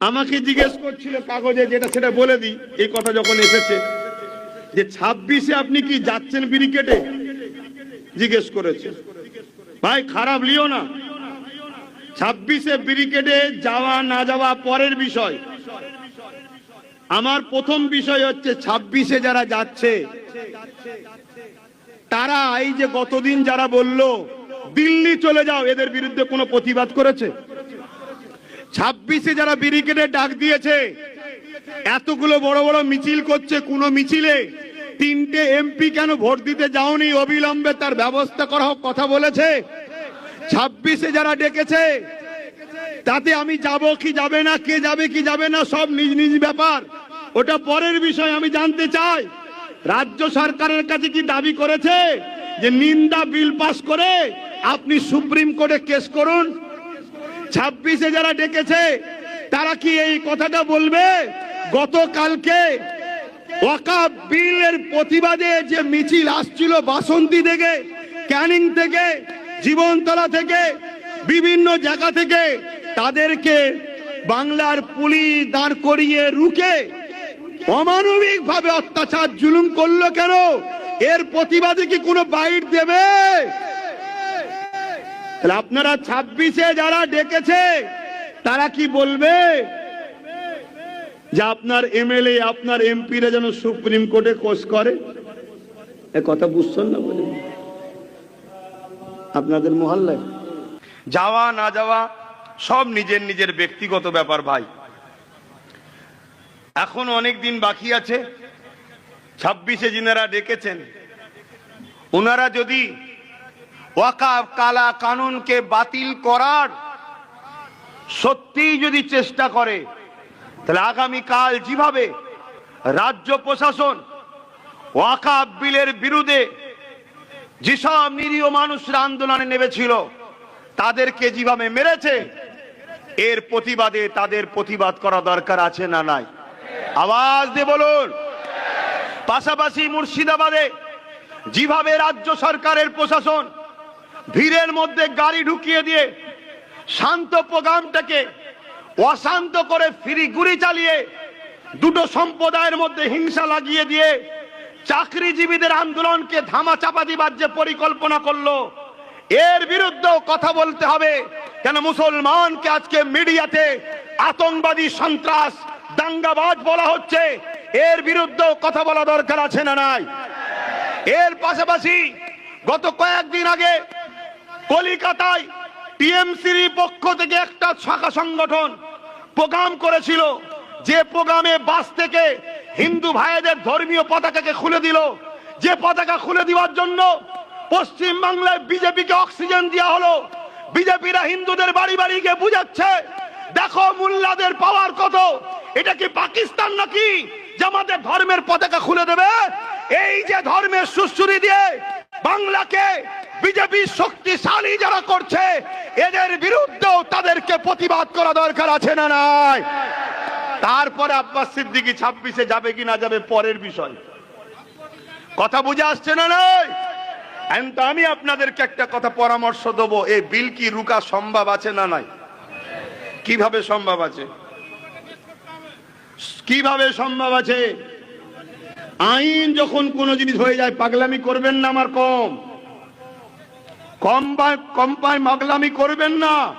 আমাকে জিজ্ঞেস করছিল কাগজে যেটা সেটা বলে দিই। এই কথা যখন এসেছে, যে ছাব্বিশে আপনি কি যাচ্ছেন ব্রিকেটে জিজ্ঞেস করেছে। ভাই, খারাপ লিও না। ছাব্বিশে ব্রিকেটে যাওয়া না যাওয়া পরের বিষয়। আমার প্রথম বিষয় হচ্ছে, ছাব্বিশে যারা যাচ্ছে, তারা এই যে গতদিন যারা বলল, দিল্লি চলে যাও, এদের বিরুদ্ধে কোনো প্রতিবাদ করেছে? ছাব্বিশে যারা ব্যারিকেডে ডাক দিয়েছে, এতগুলো বড় বড় মিছিল করছে কোন মিছিলে, তিনটে এমপি কেন ভোট দিতে যাওনি? অবিলম্বে তার ব্যবস্থা করা হোক, কথা বলেছে। ছাব্বিশে যারা ডেকেছে, তাতে আমি যাব কি যাবে না, কে যাবে কি যাবে না, সব নিজ নিজ ব্যাপার। ওটা পরের বিষয়, আমি জানতে চাই। রাজ্য সরকারের কাছে কি দাবি করেছে যে নিন্দা বিল পাস করে আপনি সুপ্রিম কোর্টে কেস করুন? ছাব্বিশে যারা ডেকেছে, তারা কি এই কথাটা বলবে? গতকালকে বিলের প্রতিবাদে যে মিছিল আসছিল বাসন্তী থেকে, ক্যানিং থেকে, জীবনতলা থেকে, বিভিন্ন জায়গা থেকে, তাদেরকে বাংলার পুলিশ দাঁড় করিয়ে রুকে অমানবিক ভাবে অত্যাচার জুলুম করল কেন? এর প্রতিবাদে কি কোনো বাইট দেবে? তাহলে আপনারা ছাব্বিশে যারা ডেকেছে, তারা কি বলবে? যে আপনার এমএলএ, আপনার এমপিরা যেন সুপ্রিম কোর্টে কোষ করে? এ কথা বুঝছেন না বলে? আপনাদের মহল্লায়? যাওয়া, না যাওয়া, সব নিজের নিজের ব্যক্তিগত ব্যাপার ভাই। এখন অনেক দিন বাকি আছে। ছাব্বিশে যিনারা ডেকেছেন, ওনারা যদি ওয়াকাফ কালা কানুনকে বাতিল করার সত্যি যদি চেষ্টা করে, তাহলে আগামীকাল যেভাবে রাজ্য প্রশাসন ওয়াকাফ বিলের বিরুদ্ধে যেসব নিরীহ মানুষরা আন্দোলনে নেমেছিল, তাদেরকে যেভাবে মেরেছে, এর প্রতিবাদে তাদের প্রতিবাদ করা দরকার আছে না নাই? আওয়াজ দিয়ে বলুন। পাশাপাশি মুর্শিদাবাদে যেভাবে রাজ্য সরকারের প্রশাসন ভিড়ের মধ্যে গাড়ি ঢুকিয়ে দিয়ে শান্ত প্রোগ্রামটাকে অশান্ত করে ফিরি গুলি চালিয়ে দুটো সম্প্রদায়ের মধ্যে হিংসা লাগিয়ে দিয়ে চাকরিজীবীদের আন্দোলনকে ধামা চাপা দিবার যে পরিকল্পনা করল, এর বিরুদ্ধেও কথা বলতে হবে। কেন মুসলমানকে আজকে মিডিয়াতে আতঙ্কবাদী সন্ত্রাস, দাঙ্গাবাজ বলা হচ্ছে, এর বিরুদ্ধেও কথা বলা দরকার আছে না নাই? এর পাশাপাশি গত কয়েকদিন আগে কলিকাতায় টিএমসির পক্ষ থেকে একটা শাখা সংগঠন প্রোগ্রাম করেছিল। যে প্রোগ্রামে বাস থেকে হিন্দু ভাইদের ধর্মীয় পতাকাকে খুলে দিল। যে পতাকা খুলে দেওয়ার জন্য পশ্চিম বাংলায় বিজেপিকে অক্সিজেন দেওয়া হলো। বিজেপিরা হিন্দুদের বাড়ি বাড়ি গিয়ে বুঝাচ্ছে, দেখো মুল্লাদের পাওয়ার কত? এটা কি পাকিস্তান নাকি যে আমাদের ধর্মের পতাকা খুলে দেবে? এই যে ধর্মের সুশ্রুরি দিয়ে বাংলাকে বিজেপি শক্তিশালী যারা করছে, এদের বিরুদ্ধেও তাদেরকে প্রতিবাদ করা দরকার আছে না নাই? তারপরে আব্বাস সিদ্দিকি ছাব্বিশে যাবে কি না যাবে পরের বিষয়। কথা বুঝে আসছে না নয় আমি আপনাদেরকে একটা কথা পরামর্শ দেবো, এই বিল কি রুকা সম্ভব আছে না নাই? কীভাবে সম্ভব আছে? কীভাবে সম্ভব আছে? আইন যখন কোন জিনিস হয়ে যায়, পাগলামি করবেন না আমার কম। কম বা- কম পায় পাগলামি করবেন না।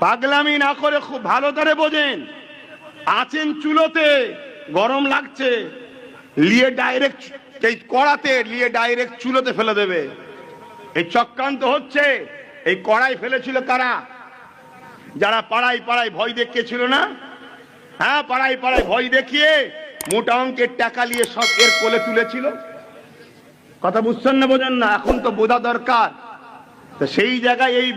পাগলামি না করে খুব ভালো করে বোঝেন। আছেন চুলোতে, গরম লাগছে, লিয়ে ডাইরেক্ট এই কড়াতে লিয়ে ডাইরেক্ট চুলোতে ফেলে দেবে। এই চক্রান্ত হচ্ছে, এই কড়াই ফেলেছিল কারা? যারা পাড়ায় পাড়ায় ভয় দেখিয়েছিল না? হ্যাঁ পাড়ায় পাড়ায় ভয় দেখিয়ে মোটা অঙ্কের টাকা নিয়ে সব এর কোলে তুলেছিল। কথা বুঝছেন না বোঝেন না? এখন তো বোঝা দরকার। তো সেই জায়গায় এই